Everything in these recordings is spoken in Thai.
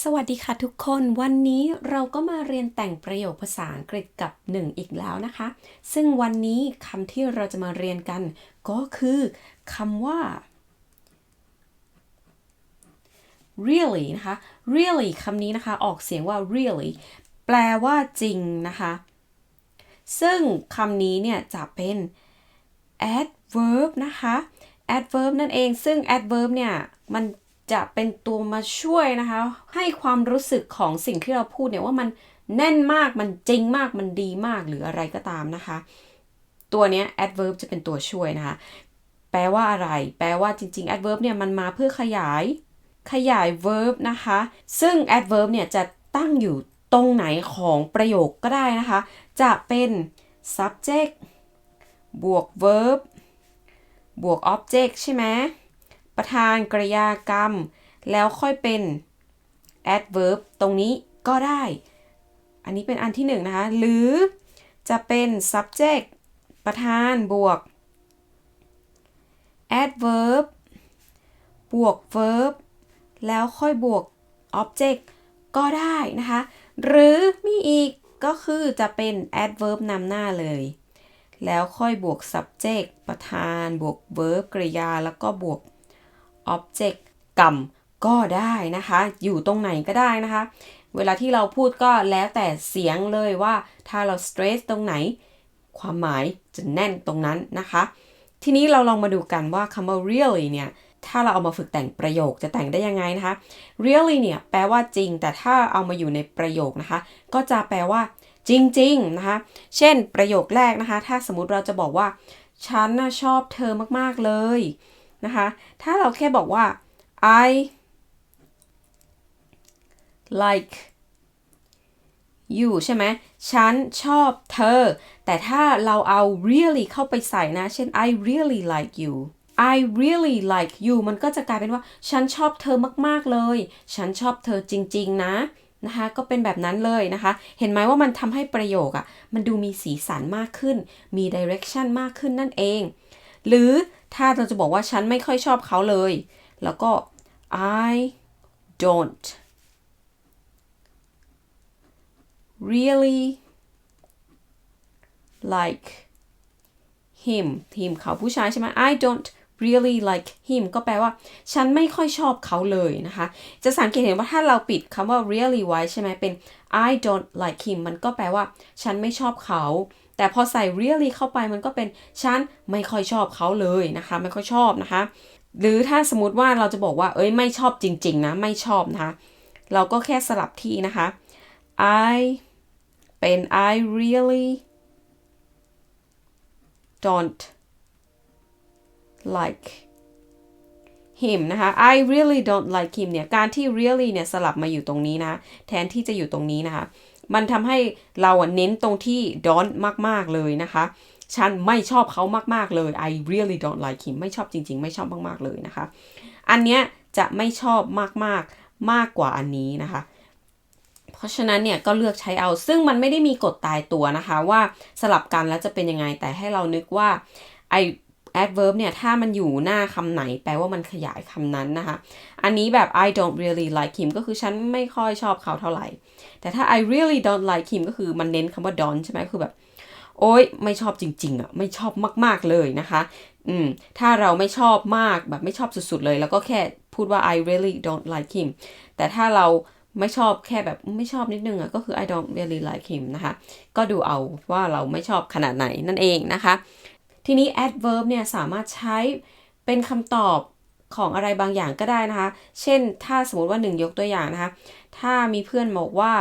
สวัสดีค่ะทุกคนวันนี้เราก็มาเรียนแต่งประโยคภาษาอังกฤษกับหนึ่งอีกแล้วนะคะ ซึ่งวันนี้คำที่เราจะมาเรียนกันก็คือคำว่า really นะคะ really คำนี้นะคะออกเสียงว่า really แปลว่าจริงนะคะ ซึ่งคำนี้เนี่ยจะเป็น adverb นะคะ adverb นั่นเอง ซึ่ง adverb เนี่ยมัน จะเป็นตัวมาช่วยนะคะ ให้ความรู้สึกของสิ่งที่เราพูดเนี่ยว่ามันแน่นมากมันจริงมากมันดีมากหรืออะไรก็ตามนะคะ ตัวเนี้ย adverb จะเป็นตัวช่วยนะคะ แปลว่าอะไร แปลว่าจริง ๆ adverb เนี่ยมันมาเพื่อขยาย ขยาย verb นะคะ ซึ่ง adverb เนี่ยจะตั้งอยู่ตรงไหนของประโยคก็ได้นะคะ จะเป็น subject บวก verb บวก object ใช่ไหม ประธานกริยากรรม แล้วค่อยเป็น adverb ตรงนี้ก็ได้ อันนี้เป็นอันที่หนึ่งนะคะ หรือจะเป็น subject ประธานบวก adverb บวก verb แล้วค่อยบวก object ก็ได้นะคะ หรือมีอีกก็คือจะเป็น adverb นำหน้าเลย แล้วค่อยบวก subject ประธาน บวก verb กริยา แล้วก็บวก object กรรมก็ได้นะคะ อยู่ตรงไหนก็ได้นะคะ เวลาที่เราพูดก็แล้วแต่เสียงเลยว่าถ้าเรา stress ตรงไหน ความหมายจะแน่นตรงนั้นนะคะ ทีนี้เราลองมาดูกันว่าคำว่า really เนี่ยถ้าเราเอามาฝึกแต่งประโยคจะแต่งได้ยังไงนะคะ really เนี่ยแปลว่าจริง แต่ถ้าเอามาอยู่ในประโยคนะคะ ก็จะแปลว่า จริง ๆ นะคะ เช่นประโยคแรกนะคะ ถ้าสมมติเราจะบอกว่า ฉันนะชอบเธอมาก ๆ เลย นะคะ ถ้าเราแค่บอกว่า I like you ใช่ไหม ฉันชอบเธอ แต่ถ้าเราเอา really เข้าไปใส่นะ เช่น I really like you I really like you มันก็จะกลายเป็นว่า ฉันชอบเธอมาก ๆ เลย ฉันชอบเธอจริง ๆ นะนะคะก็เป็นแบบนั้นเลยนะคะ เห็นไหมว่ามันทำให้ประโยคอะ่ะ มันดูมีสีสันมากขึ้น มี direction มากขึ้นนั่นเอง หรือ ถ้าเราจะบอกว่าฉันไม่ค่อยชอบเขาเลย แล้วก็ I don't really like him him เขาผู้ชายใช่ไหม I don't really like him ก็แปลว่า ฉันไม่ค่อยชอบเขาเลยนะคะ จะสังเกตเห็นว่าถ้าเราปิดคำว่า really ไว้ใช่ไหมเป็น I don't like him มันก็แปลว่า ฉันไม่ชอบเขา แต่พอใส่ really เข้าไปมันก็เป็นฉันไม่ค่อยชอบเขาเลยนะคะ ไม่ค่อยชอบนะคะ หรือถ้าสมมติว่าเราจะบอกว่า เอ้ยไม่ชอบจริง ๆ นะ ไม่ชอบนะคะ เราก็แค่สลับที่นะคะ I เป็น I really don't like him นะคะ I really don't like him เนี่ย การที่ really เนี่ย สลับมาอยู่ตรงนี้นะ แทนที่จะอยู่ตรงนี้นะคะ มันทำให้เราเน้นตรงที่ don't มาก ๆ เลยนะคะ ฉันไม่ชอบเขามาก ๆ เลย I really don't like him ไม่ชอบจริง ๆ ไม่ชอบมาก ๆ เลยนะคะ อันเนี้ยจะไม่ชอบมากๆมากกว่าอันนี้นะคะ เพราะฉะนั้นเนี่ยก็เลือกใช้เอา ซึ่งมันไม่ได้มีกฎตายตัวนะคะว่าสลับกันแล้วจะเป็นยังไง แต่ให้เรานึกว่าไอ adverb เนี่ย ถ้ามันอยู่หน้าคำไหน แปลว่ามันขยายคำนั้นนะคะ อันนี้แบบ I don't really like him ก็คือฉันไม่ค่อยชอบเขาเท่าไหร่ แต่ถ้า I really don't like him ก็คือมันเน้นคำว่า don't ใช่ไหมคือแบบ โอ๊ย ไม่ชอบจริง ๆอะ ไม่ชอบมาก ๆ เลยนะคะ อืม ถ้าเราไม่ชอบมากแบบไม่ชอบสุด ๆ เลย แล้วก็แค่พูดว่า I really don't like him แต่ถ้าเราไม่ชอบแค่แบบไม่ชอบนิดนึงอะก็คือ I don't really like him นะคะ ก็ดูเอาว่าเราไม่ชอบขนาดไหนนั่นเองนะคะ ทีนี้ adverb เนี่ยสามารถใช้เป็นคำตอบของอะไรบางอย่างก็ได้นะคะ เช่น ถ้าสมมติว่าหนึ่งยกตัวอย่างนะคะ ถ้ามีเพื่อนบอกว่า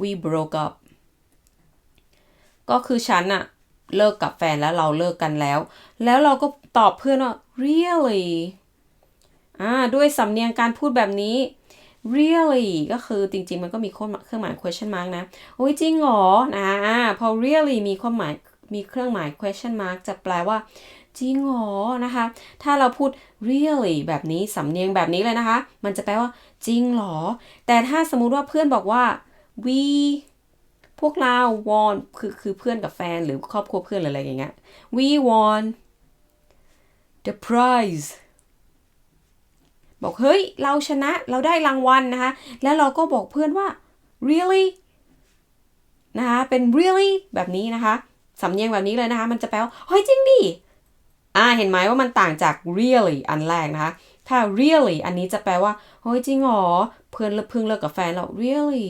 we broke up ก็คือฉันอะเลิกกับแฟนแล้วเราเลิกกันแล้ว แล้วเราก็ตอบเพื่อนว่า really อ่าด้วยสำเนียงการพูดแบบนี้ really ก็คือจริงๆ มันก็มีเครื่องหมาย question mark นะ โอ้ยจริงเหรอนะพอ really มีความหมาย มีเครื่องหมาย question mark จะแปลว่า จริงหรอนะคะ ถ้าเราพูด really แบบนี้สำเนียงแบบนี้เลยนะคะ มันจะแปลว่า จริงหรอ แต่ถ้าสมมุติว่าเพื่อนบอกว่า we พวกเรา want คือคือเพื่อนกับแฟนหรือครอบครัวเพื่อนหรืออะไรอย่างเงี้ย we want the prize บอกเฮ้ย เราชนะเราได้รางวัลนะคะ แล้วเราก็บอกเพื่อนว่า really นะคะ เป็น really แบบนี้นะคะ สำเนียงแบบนี้เลยนะคะ มันจะแปลว่าเฮ้ยจริงดิอ่าเห็นไหมว่ามันต่างจาก really อันแรกนะคะ ถ้า really อันนี้จะแปลว่าเฮ้ยจริงหรอเพื่อนเพิ่งเลิกกับแฟนเรา really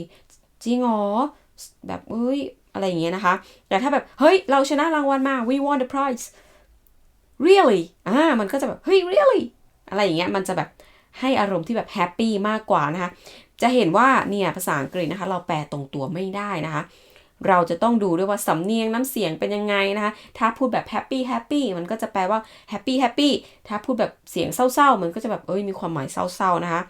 จริงหรอแบบเอ้ยอะไรอย่างเงี้ยนะคะ แต่ถ้าแบบเฮ้ยเราชนะรางวัลมา we won the prize really อ่ามันก็จะแบบเฮ้ย really อะไรอย่างเงี้ยมันจะแบบให้อารมณ์ที่แบบแฮปปี้มากกว่านะคะ จะเห็นว่าเนี่ยภาษาอังกฤษนะคะ เราแปลตรงตัวไม่ได้นะคะ เราจะต้องดูด้วยว่าสำเนียงน้ำเสียงเป็นยังไงนะคะ ถ้าพูดแบบแฮปปี้แฮปปี้มันก็จะแปลว่าแฮปปี้แฮปปี้ถ้าพูดแบบเสียงเศร้าๆ มันก็จะแบบเอ้ยมีความหมายเศร้าๆนะคะ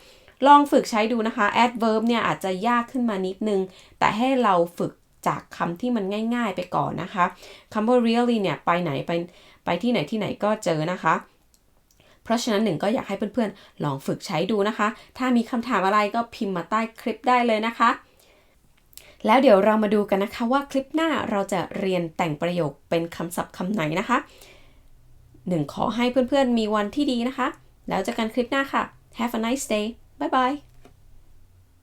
ลองฝึกใช้ดูนะคะ adverb เนี่ยอาจจะยากขึ้นมานิดนึง แต่ให้เราฝึกจากคำที่มันง่าย ๆ ไปก่อนนะคะคำว่า really เนี่ยไปไหนไปไปที่ไหนที่ไหนก็เจอนะคะเพราะฉะนั้นหนึ่งก็อยากให้เพื่อนๆ ลองฝึกใช้ดูนะคะ ถ้ามีคำถามอะไรก็พิมพ์มาใต้คลิปได้เลยนะคะ แล้วเดี๋ยวเรามาดูกันนะคะว่าคลิปหน้าเราจะเรียนแต่งประโยคเป็นคำศัพท์คำไหนนะคะหนึ่งขอให้เพื่อนๆมีวันที่ดีนะคะ แล้วเจอกันคลิปหน้าค่ะ Have a nice day Bye bye